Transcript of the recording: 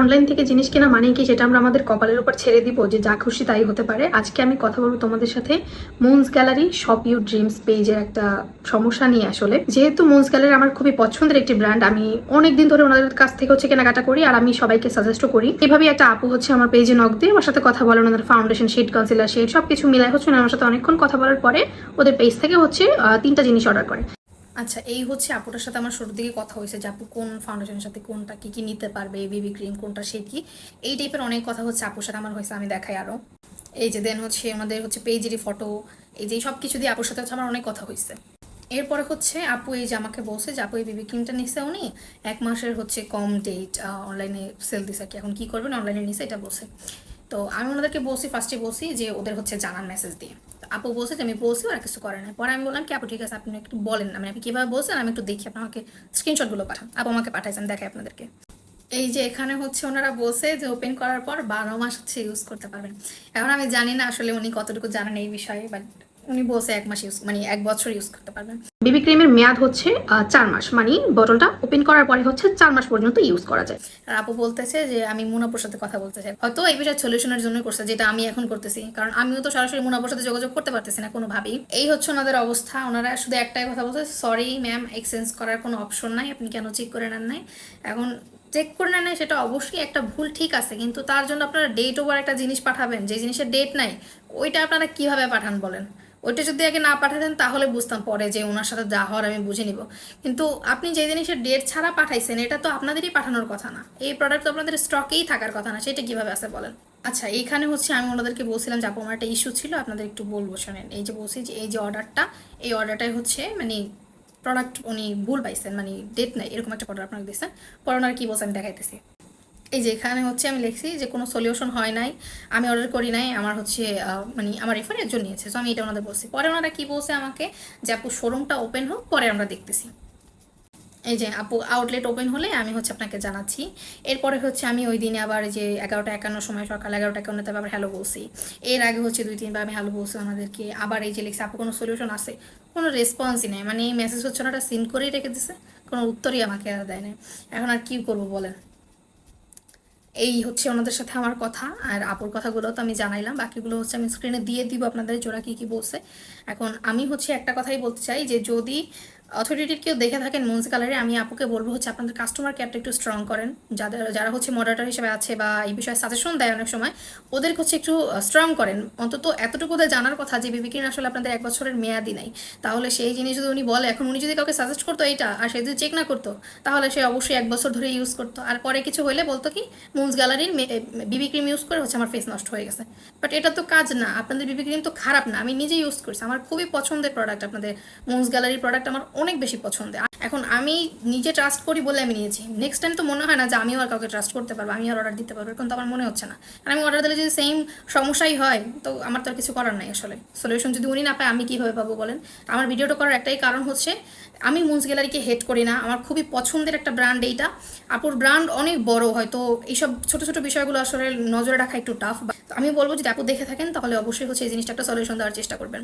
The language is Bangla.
অনলাইন থেকে জিনিস কেনা মানে কি সেটা আমরা আমাদের কপালের উপর ছেড়ে দিব যে যা খুশি তাই হতে পারে? আজকে আমি কথা বলব তোমাদের সাথে moons gallery shop you dreams পেজের একটা সমস্যা নিয়ে আসলে। যেহেতু মুন্স গ্যালারি আমার খুবই পছন্দের একটি ব্র্যান্ড আমি অনেকদিন ধরে ওনাদের কাছ থেকে হচ্ছে কেনাকাটা করি আর আমি সবাইকে সাজেস্টও করি। এভাবেই একটা আপু হচ্ছে আমার পেজে নক দিয়ে আমার সাথে কথা বলেন ওনাদের ফাউন্ডেশন শেড কনসিলার শেড সব কিছু মিলাই হচ্ছে আমার সাথে অনেকক্ষণ কথা বলার পরে ওদের পেজ থেকে হচ্ছে তিনটা জিনিস অর্ডার করে। আচ্ছা এই হচ্ছে আপুটার সাথে আমার শুরুর দিকে কথা হয়েছে যে আপু কোন ফাউন্ডেশনের সাথে কোনটা কি কি নিতে পারবে বেবি ক্রিম কোনটা সে কি? এই টাইপের অনেক কথা হচ্ছে আপুর সাথে আমার হয়েছে, আমি দেখাই আরও এই যে দেন হচ্ছে আমাদের হচ্ছে পেজেরই ফটো এই যে সব কিছু দিয়ে আপুর সাথে হচ্ছে আমার অনেক কথা হয়েছে। এরপরে হচ্ছে আপু এই যে আমাকে বলছে যে আপু এই বেবি ক্রিমটা নিছে উনি, এক মাসের হচ্ছে কম ডেট অনলাইনে সেল দিছে আর কি। এখন কি করবেন অনলাইনে নিছে, এটা বলছে। তো আমি ওনাদেরকে বলছি ফার্স্টে বলছি যে ওদের হচ্ছে জানার মেসেজ দিয়ে। আপু বলছে যে, আমি বলছি আর কিছু করে না পরে আমি বললাম, কি আপু, ঠিক আছে, আপনি একটু বলেন না। মানে আপনি কীভাবে বলছেন, আমি একটু দেখি আপনাকে স্ক্রিনশটগুলো পাঠান। আপু আমাকে পাঠাইছেন, দেখাই আপনাদেরকে। এই যে এখানে হচ্ছে ওনারা বলছে যে ওপেন করার পর বারো মাস হচ্ছে ইউজ করতে পারবেন। এখন আমি জানি না আসলে উনি কতটুকু জানেন এই বিষয়ে বাট উনি বলছে এক মাস ইউজ মানে এক বছর ইউজ করতে পারবেন। বেবি ক্রিমের মেয়াদ হচ্ছে চার মাস। মানে বোতলটা ওপেন করার পরে হচ্ছে চার মাস পর্যন্ত ইউজ করা যায়। আর আপু বলতেছে যে আমি মুনাপুর সাথে কথা বলতে চাই। হয়তো এই বিষয়ে সলিউশনের জন্য করছে যেটা আমি এখন করতেছি। কারণ আমিও তো সরাসরি মুনাপুর সাথে যোগাযোগ করতে পারতেছি না কোনোভাবেই। এই হচ্ছে ওনাদের অবস্থা। ওনারা শুধু একটাই কথা বলছে সরি ম্যাম এক্সচেঞ্জ করার কোনো অপশন নাই। আপনি কেন চেক করে নেন নাই? এখন চেক করে নেন নাই সেটা অবশ্যই একটা ভুল ঠিক আছে কিন্তু তার জন্য আপনারা ডেট ওভার একটা জিনিস পাঠাবেন। যে জিনিসের ডেট নাই ওইটা আপনারা কীভাবে পাঠান বলেন? ওইটা যদি আগে না পাঠাতেন, তাহলে বুঝতাম পরে যে ওনার সাথে যা হওয়ার আমি বুঝে নিব। কিন্তু আপনি যে জিনিসের ডেট ছাড়া পাঠাইছেন, এটা তো আপনাদেরই পাঠানোর কথা না। এই প্রোডাক্ট তো আপনাদের স্টকেই থাকার কথা না, সেটা কীভাবে আছে বলেন? আচ্ছা এইখানে হচ্ছে আমি ওনাদেরকে বলছিলাম যে, আপু, আমার একটা ইস্যু ছিল, আপনাদের একটু বলব, শোনেন। এই যে বলছি যে, এই যে অর্ডারটা এই অর্ডারটাই হচ্ছে মানে প্রোডাক্ট উনি ভুল পাইছেন মানে ডেট নাই, এরকম একটা প্রোডাক্ট আপনাকে দিয়েছেন। পরে ওনারা কী বলছে আমি দেখাইতেছি। এই যে এখানে হচ্ছে আমি লিখছি যে কোনো সলিউশন হয় নাই, আমি অর্ডার করি নাই, আমার হচ্ছে মানে আমার রেফার একজন নিয়েছে। তো আমি এটা ওনাদের বলছি। পরে ওনারা কী বলছে আমাকে? যে আপু শোরুমটা ওপেন হোক, পরে আমরা দেখতেছি। এই যে আপু আউটলেট ওপেন হলে আমি হচ্ছে আপনাকে জানাচ্ছি। এরপরে হচ্ছে আমি ওই দিনে আবার যে এগারোটা একান্ন সময়, সকাল এগারোটা একান্নতে আবার হ্যালো বলছি। এর আগে হচ্ছে দুই, তিনবার আমি হ্যালো বলছি আমাদেরকে আবার এই যে লিখছি, আপু, কোনো সলিউশন আছে? কোনো রেসপন্সই নেই। মানে এই মেসেজ হচ্ছে ওনারা সিন করেই রেখে দিছে। কোনো উত্তরই আমাকে আর দেয় না এখন আর কী করব বলেন? এই হচ্ছে ওনাদের সাথে আমার কথা, আর আপুর কথাগুলো তো আমি জানাইলাম, বাকিগুলো হচ্ছে আমি স্ক্রিনে দিয়ে দিব আপনাদের, জোড়া কী কী বলছে। এখন আমি হচ্ছে একটা কথাই বলতে চাই যে যদি অথরিটির কেউ দেখে থাকেন মুন্স কালারে আমি আপুকে বলব হচ্ছে আপনাদের কাস্টমার কেয়ারটা একটু স্ট্রং করেন। যাদের, যারা হচ্ছে মডারেটর হিসেবে আছে বা এই বিষয়ে সাজেশন দেয় অনেক সময়, ওদেরকে হচ্ছে একটু স্ট্রং করেন। অন্তত এতটুকু ওদের জানার কথা যে বিবি কিন আসলে আপনাদের এক বছরের মেয়াদি নাই। তাহলে সেই জিনিস যদি উনি বলে, এখন উনি যদি কাউকে সাজেস্ট করতো এইটা, আর সে যদি চেক না করতো, তাহলে সে অবশ্যই এক বছর ধরে ইউজ করতো। আর পরে কিছু হলে বলতো কি মুন্স গ্যালারির বিবি ক্রিম ইউজ করে হচ্ছে আমার ফেস নষ্ট হয়ে গেছে। বাট এটা তো কাজ না, আপনাদের বিবি ক্রিম তো খারাপ না, আমি নিজে ইউজ করছি। আমার খুবই পছন্দের প্রোডাক্ট আপনাদের মুন্স গ্যালারির প্রোডাক্ট আমার অনেক বেশি পছন্দের। এখন আমি নিজে ট্রাস্ট করি বলে আমি নিয়েছি। নেক্সট টাইম তো মনে হয় না যে আমিও আর কাউকে ট্রাস্ট করতে পারব আমি আর অর্ডার দিতে পারব এখন তো আমার মনে হচ্ছে না। আর আমি অর্ডার দিলে যদি সেম সমস্যাই হয়, তো আমার তো আর কিছু করার নাই আসলে। সলিউশন যদি উনি না পায়, আমি কীভাবে পাবো বলেন? আমার ভিডিওটা করার একটাই কারণ হচ্ছে, আমি মুন্স গ্যালারিকে হেট করি না। আমার খুবই পছন্দের একটা ব্র্যান্ড এইটা। আপুর ব্র্যান্ড অনেক বড়, হয়তো এইসব ছোট ছোট বিষয়গুলো আসলে নজরে রাখা একটু টাফ আমি বলব যদি আপু দেখে থাকেন, তাহলে অবশ্যই হচ্ছে এই জিনিসটা একটা সলিউশন দেওয়ার চেষ্টা করবেন।